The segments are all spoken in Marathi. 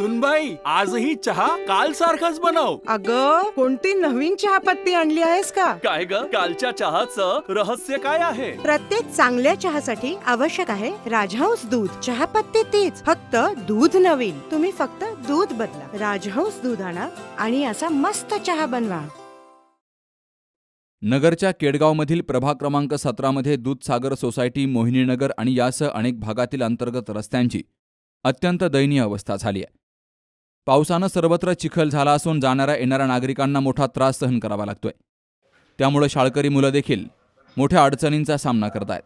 सुनबाई आजही चहा काल सारखाच बनव. अग कोणती नवीन चहापत्ती आणली आहेस का? काय ग? कालच्या चहाचं रहस्य काय आहे? प्रत्येक चांगल्या चहासाठी आवश्यक आहे राजहंस दूध. चहापत्ती तीच फक्त दूध नवीन. तुम्ही फक्त दूध बदला. राजहंस दूध आणा आणि असा मस्त चहा बनवा. नगरच्या केडगावमधील प्रभाग क्रमांक सतरामध्ये दूधसागर सोसायटी मोहिनीनगर आणि यासह अनेक भागातील अंतर्गत रस्त्यांची अत्यंत दयनीय अवस्था झाली आहे. पावसानं सर्वत्र चिखल झाला असून जाणाऱ्या येणाऱ्या नागरिकांना मोठा त्रास सहन करावा लागतोय. त्यामुळे शाळकरी मुलं देखील मोठ्या अडचणींचा सामना करत आहेत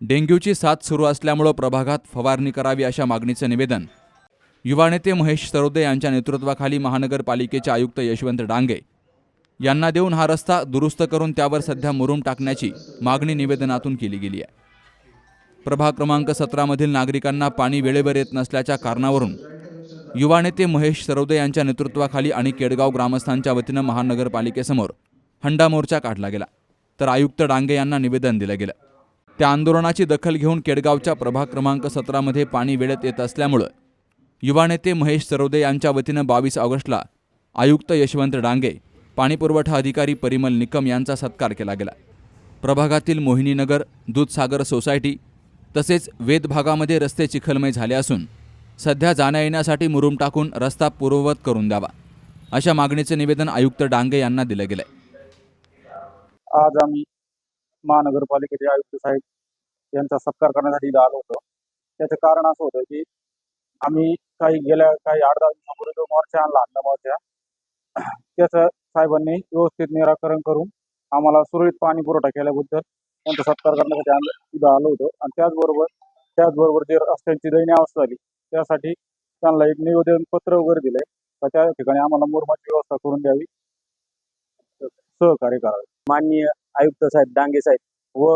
डेंग्यूची साथ सुरू असल्यामुळं प्रभागात फवारणी करावी अशा मागणीचं निवेदन युवा नेते महेश सरोदे यांच्या नेतृत्वाखाली महानगरपालिकेचे आयुक्त यशवंत डांगे यांना देऊन हा रस्ता दुरुस्त करून त्यावर सध्या मुरुम टाकण्याची मागणी निवेदनातून केली गेली आहे. प्रभाग क्रमांक सतरामधील नागरिकांना पाणी वेळेवर येत नसल्याच्या कारणावरून युवा नेते महेश सरवदे यांच्या नेतृत्वाखाली आणि केडगाव ग्रामस्थांच्या वतीनं महानगरपालिकेसमोर हंडा मोर्चा काढला गेला. तर आयुक्त डांगे यांना निवेदन दिलं गेलं. त्या आंदोलनाची दखल घेऊन केडगावच्या प्रभाग क्रमांक सतरामध्ये पाणी वेळेत येत असल्यामुळं युवा नेते महेश सरवदे यांच्या वतीनं बावीस ऑगस्टला आयुक्त यशवंत डांगे पाणीपुरवठा अधिकारी परिमल निकम यांचा सत्कार केला गेला. प्रभागातील मोहिनीनगर दूधसागर सोसायटी तसेच वेद भागामध्ये रस्ते चिखलमय झाले असून सध्या जाण्या येण्यासाठी मुरुम टाकून रस्ता पूर्ववत करून द्यावा अशा मागणीचे निवेदन आयुक्त डांगे यांना दिलं गेलंय आज आम्ही महानगरपालिकेचे आयुक्त साहेब यांचा सत्कार करण्यासाठी इथं आलो होतो. त्याचं कारण असं होतं की आम्ही काही गेल्या काही आठ दहा दिवसापूर्वी जो मोर्चा आणला अन्न मोर्चा त्याचं साहेबांनी व्यवस्थित निराकरण करून आम्हाला सुरळीत पाणी पुरवठा केल्याबद्दल त्यांचा सत्कार करण्यासाठी आम्ही इथं आलो होतो. आणि त्याचबरोबर त्याचबरोबर जे रस्त्यांची दयनीय अवस्था झाली त्यासाठी त्यांना एक निवेदन पत्र वगैरे दिलंय. तर त्या ठिकाणी आम्हाला मुरमाची व्यवस्था करून द्यावी. सहकार्य करावे. माननीय आयुक्त साहेब डांगे साहेब व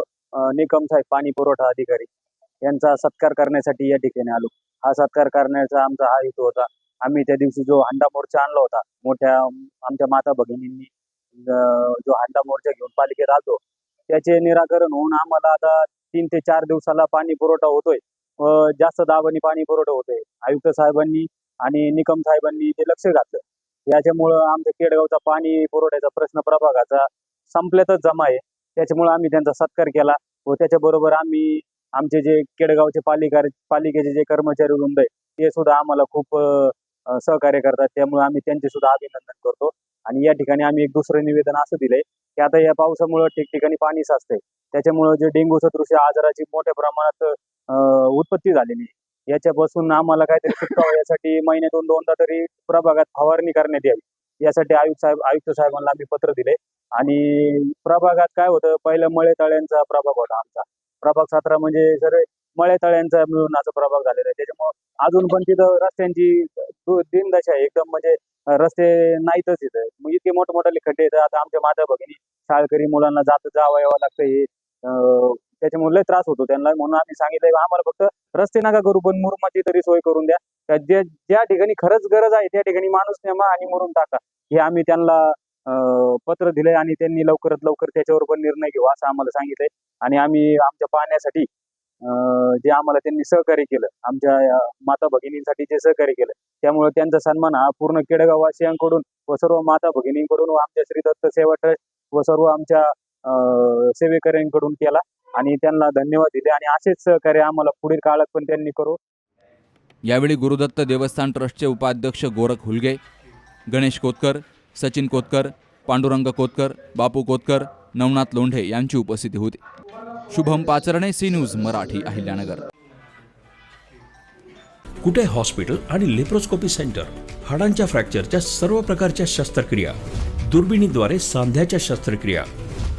निकम साहेब पाणी पुरवठा अधिकारी यांचा सत्कार करण्यासाठी या ठिकाणी आलो. हा सत्कार करण्याचा आमचा हा हेतू होता. आम्ही त्या दिवशी जो हंडा मोर्चा आणला होता मोठ्या आमच्या माता भगिनींनी जो हंडा मोर्चा घेऊन पालिकेत आलतो त्याचे निराकरण होऊन आम्हाला आता तीन ते चार दिवसाला पाणी पुरवठा होतोय. जास्त दाबाने पाणी पुरवठा होतोय. आयुक्त साहेबांनी आणि निकम साहेबांनी ते लक्ष घातलं. याच्यामुळं आमच्या केडगावचा पाणी पुरवठ्याचा प्रश्न प्रभागाचा संपल्यातच जमा आहे. त्याच्यामुळे आम्ही त्यांचा सत्कार केला व त्याच्याबरोबर आम्ही आमचे जे केडगावचे पालिका पालिकेचे जे कर्मचारी वृंद आहे ते सुद्धा आम्हाला खूप सहकार्य करतात. त्यामुळे आम्ही त्यांचे सुद्धा अभिनंदन करतो. आणि या ठिकाणी आम्ही एक दुसरं निवेदन असं दिलंय की आता या पावसामुळे ठिकठिकाणी पाणी साचतंय. त्याच्यामुळे जे डेंग्यू सदृश्य आजाराची मोठ्या प्रमाणात उत्पत्ती झालेली याच्यापासून आम्हाला काहीतरी सुटका यासाठी महिन्यातून दोनदा तरी प्रभागात फवारणी करण्यात यावी. यासाठी आयुक्त साहेब आयुक्त साहेबांना आम्ही पत्र दिले. आणि प्रभागात काय होतं? पहिलं मळे तळ्यांचा प्रभाग होता आमचा. प्रभाग सातरा म्हणजे सर मळे तळ्यांचा मिळून असा प्रभाग झालेला आहे. त्याच्यामुळे अजून पण तिथं रस्त्यांची दिनदशा आहे. एकदम म्हणजे रस्ते नाहीतच तिथं मग इतके मोठमोठाले खड्डे येतात आता आमच्या माता भगिनी शाळकरी मुलांना जात जावं यावं लागतं हे त्याच्यामुळे लय त्रास होतो त्यांना. म्हणून आम्ही सांगितलं आम्हाला फक्त रस्ते नका करू पण मुरुमाची तरी सोय करून द्या. ज्या ज्या ठिकाणी खरंच गरज आहे त्या ठिकाणी माणूस नेमा आणि मुरुम टाका. हे आम्ही त्यांना पत्र दिले आणि त्यांनी लवकरात लवकर त्याच्यावर पण निर्णय घेऊ असं आम्हाला सांगितलंय. आणि आम्ही आमच्या पाहण्यासाठी जे आम्हाला त्यांनी सहकार्य केलं आमच्या माता भगिनींसाठी जे सहकार्य केलं त्यामुळे त्यांचा सन्मान हा पूर्ण केडगाववासियांकडून व सर्व माता भगिनींकडून व आमच्या श्री दत्त सेवा ट्रस्ट व सर्व आमच्या सेवेकऱ्यांकडून केला. आणि त्यांना धन्यवाद दिले आणि असेच सहकार्य आम्हाला पुढील काळात पण त्यांनी करू. यावेळी गुरुदत्त देवस्थान ट्रस्टचे उपाध्यक्ष गोरख हुलगे गणेश कोतकर सचिन कोतकर पांडुरंग कोतकर बापू कोतकर नवनाथ लोंढे यांची उपस्थिती होती. Shubham Pacharne C news Marathi Ahilyanagar. कुठे हॉस्पिटल आणि लेप्रोस्कोपी सेंटर? हाडांच्या फ्रॅक्चरच्या सर्व प्रकारच्या शस्त्रक्रिया दुर्बिणीद्वारे सांध्याच्या शस्त्रक्रिया